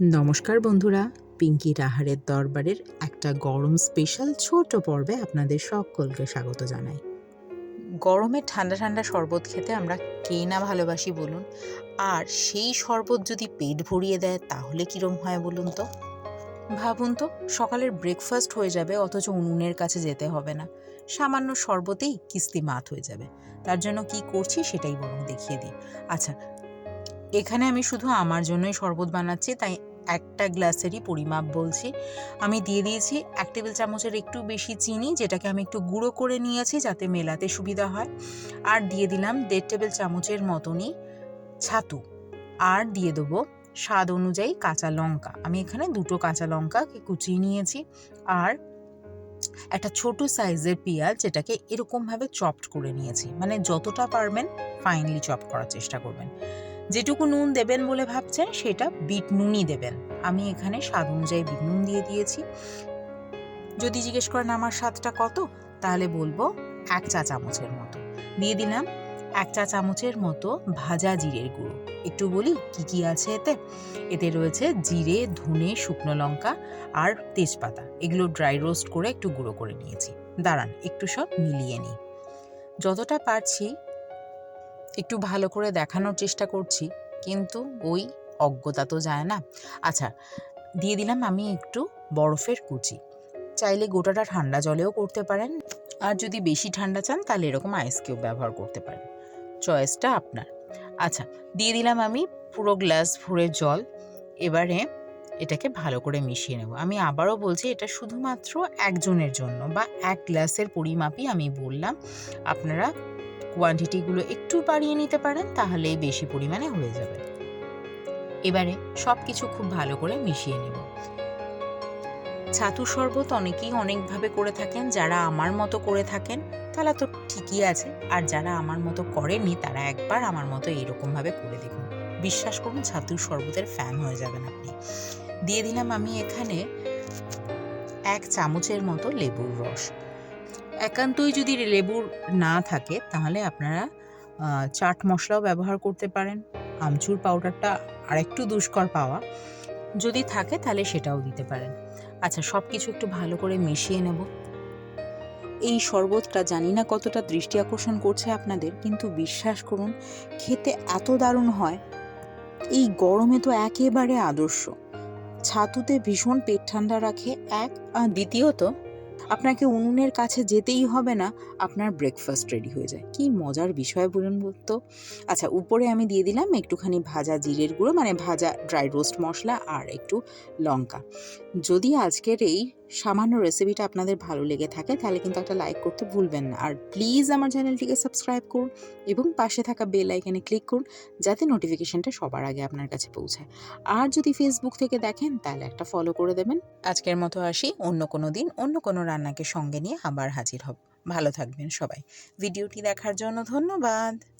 নমস্কার বন্ধুরা, পিঙ্কি রাহারের দরবারের একটা গরম স্পেশাল ছোট পর্বে আপনাদের সকলকে স্বাগত জানাই। গরমে ঠান্ডা ঠান্ডা শরবত খেতে আমরা কে না ভালোবাসি বলুন? আর সেই শরবত যদি পেট ভরিয়ে দেয়, তাহলে কীরম হয় বলুন তো? ভাবুন তো, সকালের ব্রেকফাস্ট হয়ে যাবে, অথচ উনুনের কাছে যেতে হবে না। সামান্য শরবতেই কিস্তি মাত হয়ে যাবে। তার জন্য কি করছি সেটাই বরং দেখিয়ে দিই। আচ্ছা এখানে আমি শুধু আমার জন্যই শরবত বানাচ্ছি, তাই একটা গ্লাসেরই পরিমাপ বলছি। আমি দিয়ে দিয়েছি এক টেবিল চামচের একটু বেশি চিনি, যেটাকে আমি একটু গুঁড়ো করে নিয়েছি যাতে মেলাতে সুবিধা হয়। আর দিয়ে দিলাম দেড় টেবিল চামচের মতনই ছাতু। আর দিয়ে দেবো স্বাদ অনুযায়ী কাঁচা লঙ্কা। আমি এখানে দুটো কাঁচা লঙ্কাকে কুচিয়ে নিয়েছি। আর একটা ছোট সাইজের পেঁয়াজ, যেটাকে এরকমভাবে চপড করে নিয়েছি। মানে যতটা পারবেন ফাইনলি চপ করার চেষ্টা করবেন। যেটুকু নুন দেবেন বলে ভাবছেন, সেটা বিট নুনই দেবেন। আমি এখানে স্বাদ অনুযায়ী বিট নুন দিয়ে দিয়েছি। যদি জিজ্ঞেস করেন আমার স্বাদটা কত, তাহলে বলব এক চা চামচের মতো। দিয়ে দিলাম এক চা চামচের মতো ভাজা জিরের গুঁড়ো। একটু বলি, কি কি আছে এতে? এতে রয়েছে জিরে, ধনে, শুকনো লঙ্কা আর তেজপাতা। এগুলো ড্রাই রোস্ট করে একটু গুঁড়ো করে নিয়েছি। দাঁড়ান, একটু সব মিলিয়ে নিই। যতটা পারছি একটু ভালো করে দেখানোর চেষ্টা করছি, কিন্তু ওই অজ্ঞতা তো যায় না। আচ্ছা দিয়ে দিলাম আমি একটু বরফের কুচি। চাইলে গোটাটা ঠান্ডা জলেও করতে পারেন, আর যদি বেশি ঠান্ডা চান তাহলে এরকম আইস কিউব ব্যবহার করতে পারেন। চয়েসটা আপনার। আচ্ছা দিয়ে দিলাম আমি পুরো গ্লাস ভরে জল, এবারে এটাকে ভালো করে মিশিয়ে নেব। আমি আবারও বলছি এটা শুধুমাত্র একজনের জন্য বা এক গ্লাসের পরিমাপই আমি বললাম, আপনারা কোয়ান্টিটিগুলো একটু বাড়িয়ে নিতে পারেন, তাহলে বেশি পরিমাণে হয়ে যাবে। এবারে সব কিছু খুব ভালো করে মিশিয়ে নেব। ছাতু শরবত অনেকেই অনেকভাবে করে থাকেন, যারা আমার মতো করে থাকেন, তারা তো ঠিকই আছে। আর যারা আমার মতো করেননি, তারা একবার আমার মতো এরকমভাবে করে দেখুন। বিশ্বাস করুন ছাতুর শরবতের ফ্যান হয়ে যাবেন আপনি। দিয়ে দিলাম আমি এখানে এক চামচের মতো লেবুর রস। একান্তই যদি লেবুর না থাকে, তাহলে আপনারা চাট মশলাও ব্যবহার করতে পারেন। আমচুর পাউডারটা আরেকটু দুষ্কর পাওয়া। যদি থাকে, তাহলে সেটাও দিতে পারেন। আচ্ছা সব কিছু একটু ভালো করে মিশিয়ে নেব। এই শরবতটা জানি না কতটা দৃষ্টি আকর্ষণ করছে আপনাদের, কিন্তু বিশ্বাস করুন, খেতে এত দারুণ হয়। এই গরমে তো একেবারে আদর্শ। ছাতুতে ভীষণ পেট ঠান্ডা রাখে, এক আর দ্বিতীয়ত আপনাকে উনুনের কাছে যেতেই হবে না, আপনার ব্রেকফাস্ট রেডি হয়ে যায়। কি মজার বিষয় বলুন বলতো আচ্ছা উপরে আমি দিয়ে দিলাম একটুখানি ভাজা জিরের গুঁড়ো মানে ভাজা ড্রাই রোস্ট মশলা আর একটু লঙ্কা। যদি আজকের এই সামান্য রেসিপিটা আপনাদের ভালো লেগে থাকে, তাহলে কিন্তু একটা লাইক করতে ভুলবেন না। আর প্লিজ আমার চ্যানেলটিকে সাবস্ক্রাইব করুন এবং পাশে থাকা বেল আইকনে ক্লিক করুন, যাতে নোটিফিকেশনটা সবার আগে আপনার কাছে পৌঁছায়। আর যদি ফেসবুক থেকে দেখেন, তাহলে একটা ফলো করে দেবেন। আজকের মতো আসি, অন্য কোনো দিন, অন্য কোনো রান্নাকে সঙ্গে নিয়ে আবার হাজির হব। ভালো থাকবেন সবাই। ভিডিওটি দেখার জন্য ধন্যবাদ।